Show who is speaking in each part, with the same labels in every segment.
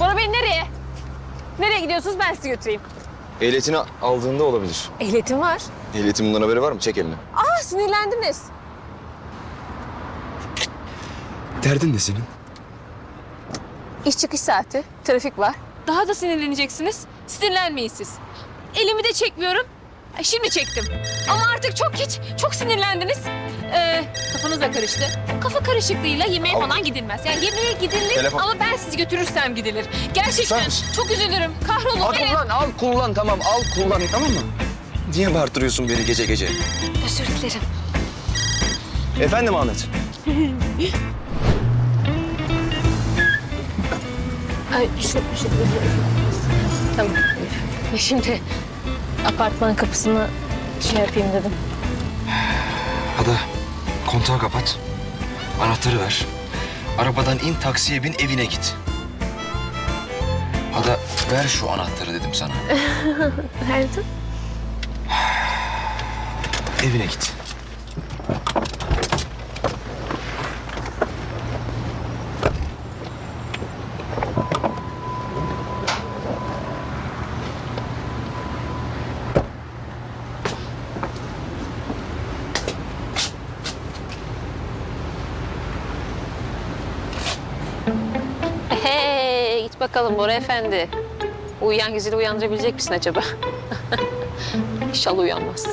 Speaker 1: Bora Bey nereye? Nereye gidiyorsunuz ben sizi götüreyim.
Speaker 2: Ehliyetini aldığında olabilir.
Speaker 1: Ehliyetim var.
Speaker 2: Ehliyetin bundan haberi var mı? Çek elini.
Speaker 1: Aa sinirlendiniz.
Speaker 2: Derdin ne senin?
Speaker 1: İş çıkış saati, trafik var. Daha da sinirleneceksiniz. Sinirlenmeyin siz. Elimi de çekmiyorum. Ay, Şimdi çektim. Ama artık çok geç, çok sinirlendiniz. Ee, kafanız da karıştı. Kafa karışıklığıyla yemeğe
Speaker 2: Al.
Speaker 1: falan gidilmez. Yani yemeğe gidilir
Speaker 2: Telefon.
Speaker 1: ama ben sizi götürürsem gidilir. Gerçekten
Speaker 2: mısın?
Speaker 1: çok üzülürüm. Kahrolun.
Speaker 2: Al
Speaker 1: Evet.
Speaker 2: kullan, al kullan tamam al kullan tamam mı? Niye bağırtırıyorsun beni gece gece?
Speaker 1: Özür dilerim.
Speaker 2: Efendim Ahmet.
Speaker 1: Ay şu, şu. Tamam. Şimdi apartman kapısını şey yapayım dedim.
Speaker 2: Ada kontağı kapat. Anahtarı ver. Arabadan in taksiye bin evine git. Ada ver şu anahtarı dedim sana.
Speaker 1: Verdim.
Speaker 2: Evine git.
Speaker 1: Bakalım Bora Efendi. Uyuyan güzeli uyandırabilecek misin acaba? İnşallah uyanmaz.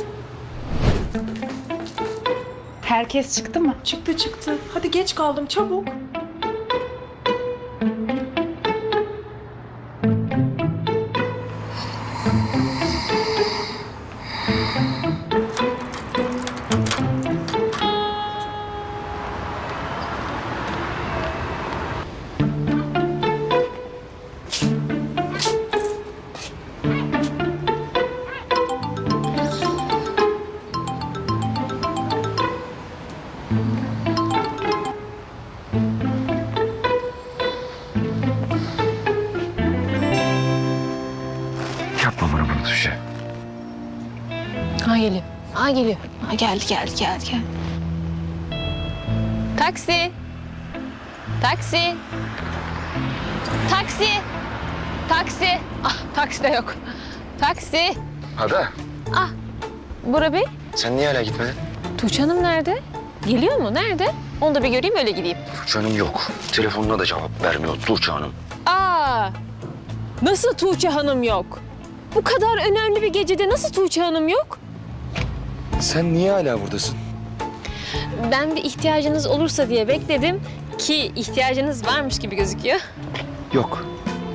Speaker 3: Herkes çıktı mı? Çıktı çıktı. Hadi geç kaldım çabuk.
Speaker 2: Tuğçe.
Speaker 1: Ha geliyor. Ha geliyor. Ha geldi geldi geldi geldi. Taksi. Taksi. Taksi. Taksi. Ah taksi de yok. Taksi.
Speaker 2: Ada
Speaker 1: Ah. Bora Bey.
Speaker 2: sen niye hala gitmedin?
Speaker 1: Tuğçe Hanım nerede? Geliyor mu? Nerede? Onu da bir göreyim öyle gideyim.
Speaker 2: Tuğçe Hanım yok. Telefonuna da cevap vermiyor Tuğçe Hanım.
Speaker 1: Aa. Nasıl Tuğçe Hanım yok? Bu kadar önemli bir gecede nasıl Tuğçe Hanım yok?
Speaker 2: Sen niye hala buradasın?
Speaker 1: Ben bir ihtiyacınız olursa diye bekledim ki ihtiyacınız varmış gibi gözüküyor.
Speaker 2: Yok.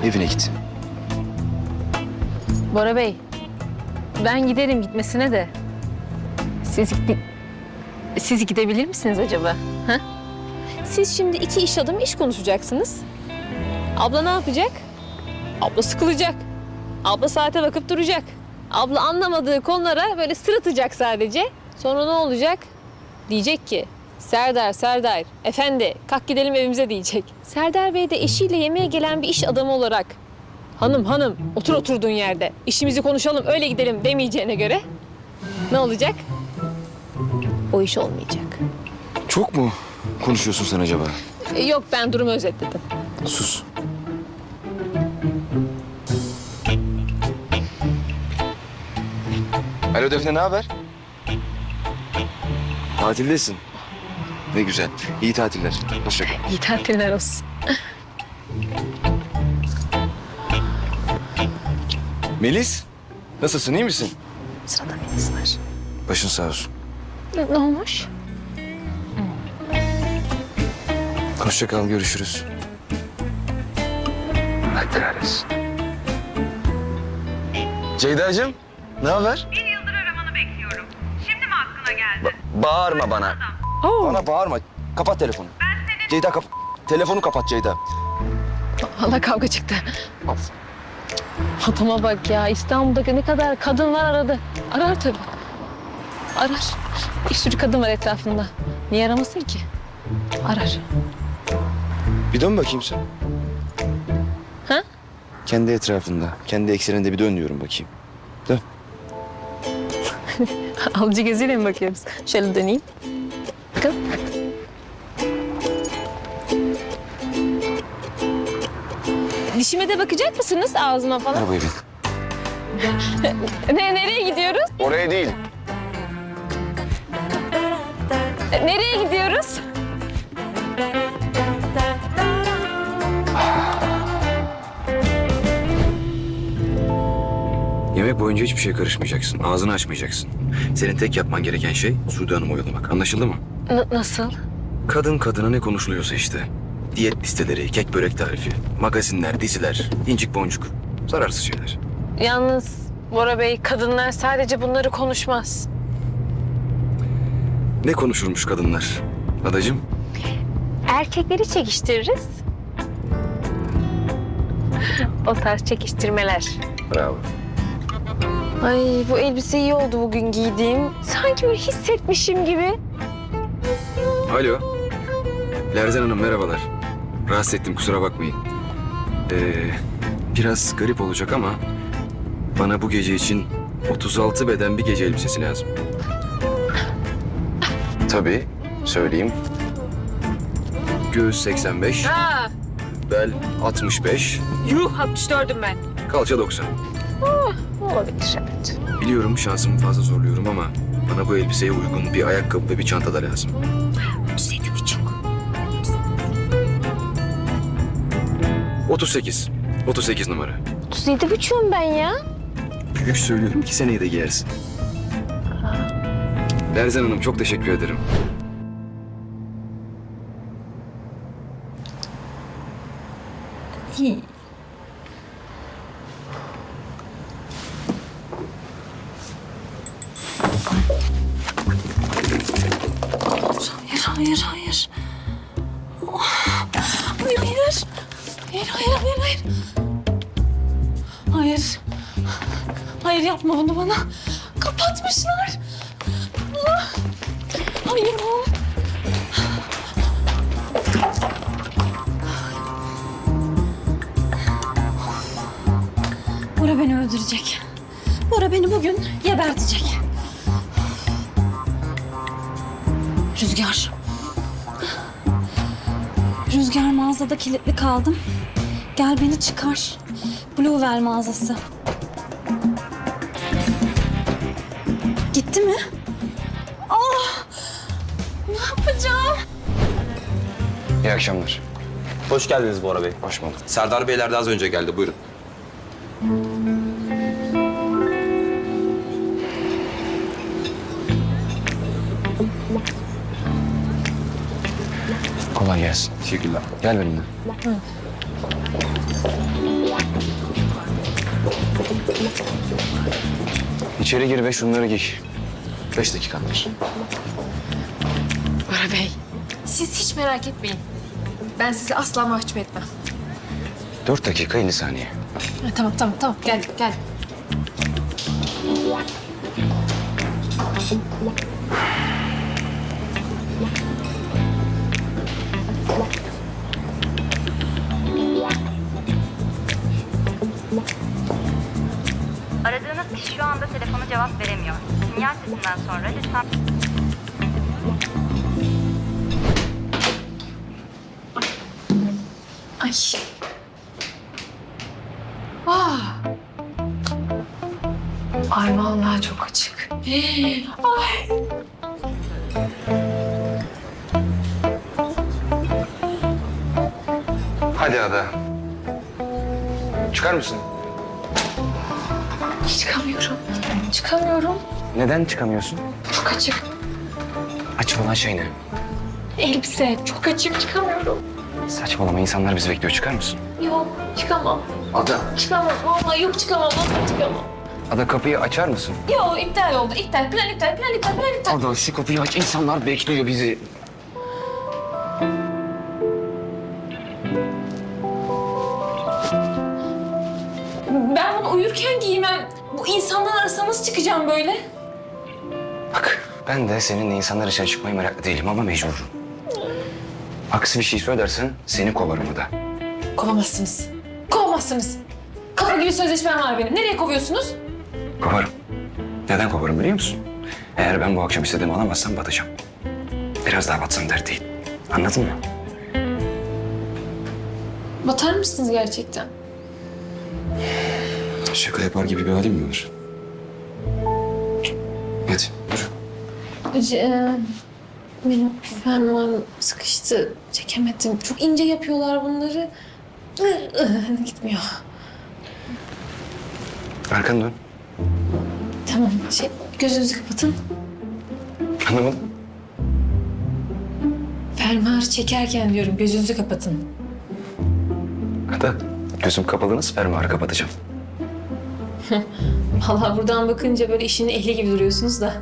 Speaker 2: Evine git.
Speaker 1: Bora Bey, ben giderim gitmesine de. Siz siz gidebilir misiniz acaba? Ha? Siz şimdi iki iş adamı iş konuşacaksınız. Abla ne yapacak? Abla sıkılacak. Abla saate bakıp duracak. Abla anlamadığı konulara böyle sırıtacak sadece. Sonra ne olacak? Diyecek ki Serdar, Serdar, efendi kalk gidelim evimize diyecek. Serdar Bey de eşiyle yemeğe gelen bir iş adamı olarak Hanım hanım otur oturduğun yerde. İşimizi konuşalım öyle gidelim demeyeceğine göre ne olacak? O iş olmayacak.
Speaker 2: Çok mu konuşuyorsun sen acaba?
Speaker 1: E, Yok ben durumu özetledim.
Speaker 2: Sus. Alo Defne ne haber? Tatildesin. Ne güzel. İyi tatiller. Hoşça kal.
Speaker 1: İyi tatiller olsun.
Speaker 2: Melis, nasılsın? iyi misin?
Speaker 1: Sırada biriniz var.
Speaker 2: Başın sağ olsun.
Speaker 1: Ne, ne olmuş?
Speaker 2: Hoşça kal, görüşürüz. Allah kahretsin. Ceyda'cığım, ne haber? Bağırma bana. Bana bağırma. Kapat telefonu. Ceyda kap... Telefonu kapat Ceyda.
Speaker 1: Valla kavga çıktı. Adama bak ya İstanbul'da ne kadar kadın var aradı. Arar tabii. Arar. Bir sürü kadın var etrafında. Niye aramasın ki? Arar.
Speaker 2: Bir dön bakayım sen.
Speaker 1: Ha?
Speaker 2: Kendi etrafında, kendi ekseninde bir dön diyorum bakayım. Dön.
Speaker 1: Alıcı gözüyle mi bakıyoruz? Şöyle döneyim. Bakın. Dişime de bakacak mısınız ağzıma falan?
Speaker 2: Arabaya bin.
Speaker 1: Ne, nereye gidiyoruz?
Speaker 2: Oraya değil.
Speaker 1: Nereye gidiyoruz?
Speaker 2: Yemek boyunca hiçbir şey karışmayacaksın. Ağzını açmayacaksın. Senin tek yapman gereken şey Sude Hanım'ı oyalamak. Anlaşıldı mı?
Speaker 1: N- nasıl?
Speaker 2: Kadın kadına ne konuşuluyorsa işte. Diyet listeleri, kek börek tarifi, magazinler, diziler, incik boncuk. Zararsız şeyler.
Speaker 1: Yalnız Bora Bey kadınlar sadece bunları konuşmaz.
Speaker 2: Ne konuşurmuş kadınlar? Adacığım,
Speaker 1: Erkekleri çekiştiririz. o tarz çekiştirmeler.
Speaker 2: bravo.
Speaker 1: Ay bu elbise iyi oldu bugün giydiğim. Sanki böyle hissetmişim gibi.
Speaker 2: Alo. Lerzen Hanım merhabalar. Rahatsız ettim kusura bakmayın. Ee, biraz garip olacak ama bana bu gece için 36 beden bir gece elbisesi lazım. Tabii söyleyeyim. Göğüs 85,
Speaker 1: Ha,
Speaker 2: bel 65,
Speaker 1: yuh 64'üm ben.
Speaker 2: kalça 90.
Speaker 1: Olabilir evet.
Speaker 2: Biliyorum şansımı fazla zorluyorum ama bana bu elbiseye uygun bir ayakkabı ve bir çanta da lazım.
Speaker 1: Seni buçuk.
Speaker 2: 38. 38 numara.
Speaker 1: 37 buçuğum ben ya.
Speaker 2: Büyük söylüyorum ki seneye de giyersin. Lerzen Hanım çok teşekkür ederim.
Speaker 3: Hayır, hayır, hayır. Hayır, hayır. Hayır, hayır, hayır, hayır. Hayır. Hayır yapma bunu bana. Kapatmışlar. Ah. Hayır. Bora beni öldürecek. Bora beni bugün gebertecek. Rüzgar. Rüzgar mağazada kilitli kaldım. Gel beni çıkar. Bluewell mağazası. Gitti mi? Ah! Ne yapacağım?
Speaker 2: İyi akşamlar.
Speaker 4: Hoş geldiniz Bora Bey.
Speaker 2: Hoş bulduk.
Speaker 4: Serdar Beyler de az önce geldi. Buyurun. Teşekkürler.
Speaker 2: Gel benimle. İçeri gir ve şunları giy. Beş dakikandır.
Speaker 5: Bora Bey, siz hiç merak etmeyin. Ben sizi asla mahcup etmem.
Speaker 2: Dört dakika elli saniye.
Speaker 5: Ha, tamam, tamam, tamam. Gel, gel.
Speaker 6: Sinyal sesinden sonra lütfen...
Speaker 5: Ay. Ah. Ay vallahi çok açık. Ay.
Speaker 2: Hadi Ada. Çıkar mısın?
Speaker 5: Çıkamıyorum. Çıkamıyorum.
Speaker 2: Neden çıkamıyorsun?
Speaker 5: Çok açık.
Speaker 2: Açık olan şey ne?
Speaker 5: Elbise çok açık. Çıkamıyorum.
Speaker 2: Saçmalama insanlar bizi bekliyor. Çıkar mısın?
Speaker 5: Yok, çıkamam.
Speaker 2: Ada.
Speaker 5: Çıkamam. Vallahi yok çıkamam. Vallahi çıkamam.
Speaker 2: Ada kapıyı açar mısın?
Speaker 5: Yok, iptal oldu. İptal. Plan iptal. Plan iptal. Plan iptal.
Speaker 2: Ada şu kapıyı aç. İnsanlar bekliyor bizi.
Speaker 5: Ben bunu uyurken giymem. Bu insanlar arasına nasıl çıkacağım böyle?
Speaker 2: Bak ben de seninle insanlar dışarı çıkmaya meraklı değilim ama mecburum. Aksi bir şey söylersen seni kovarım Ada.
Speaker 5: Kovamazsınız. Kovamazsınız. Kafa gibi sözleşmem var benim. Nereye kovuyorsunuz?
Speaker 2: Kovarım. Neden kovarım biliyor musun? Eğer ben bu akşam istediğimi alamazsam batacağım. Biraz daha batsam dert değil. Anladın mı?
Speaker 1: Batar mısınız gerçekten?
Speaker 2: Şaka yapar gibi bir halim mi var? Yürü.
Speaker 1: e, benim fermuarım sıkıştı. Çekemedim. Çok ince yapıyorlar bunları. Gitmiyor.
Speaker 2: Arkanı dön.
Speaker 1: Tamam. Şey, gözünüzü kapatın.
Speaker 2: Anlamadım.
Speaker 1: Fermuar çekerken diyorum gözünüzü kapatın.
Speaker 2: Hatta gözüm kapalı nasıl fermuarı kapatacağım?
Speaker 1: Vallahi buradan bakınca böyle işin ehli gibi duruyorsunuz da.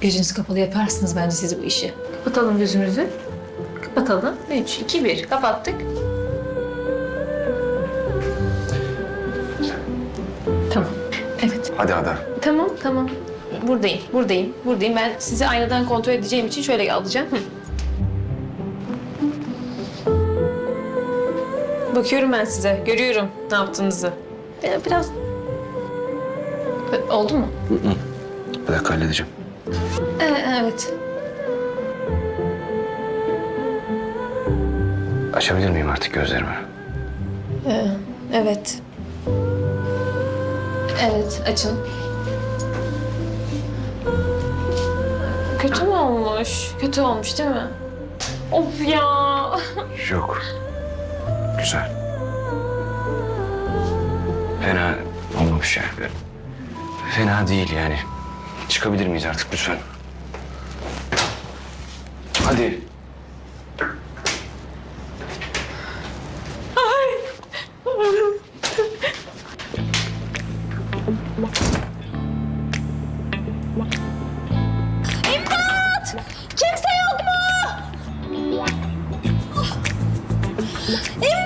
Speaker 1: Gözünüzü kapalı yaparsınız bence siz bu işi. Kapatalım gözümüzü. Kapatalım. Üç, iki, bir. Kapattık. Tamam. Evet.
Speaker 2: Hadi Ada.
Speaker 1: Tamam, tamam. Buradayım, buradayım, buradayım. Ben sizi aynadan kontrol edeceğim için şöyle alacağım. Hı. Bakıyorum ben size, görüyorum ne yaptığınızı. Biraz... Oldu mu?
Speaker 2: Bir dakika halledeceğim.
Speaker 1: Ee, evet.
Speaker 2: Açabilir miyim artık gözlerimi?
Speaker 1: Evet. Evet, açın. Kötü mü olmuş? Kötü olmuş değil mi? Of ya.
Speaker 2: Yok. Güzel. Fena olmamış yani. Fena değil yani. Çıkabilir miyiz artık lütfen? Hadi.
Speaker 3: Kimse yok mu? İmdat!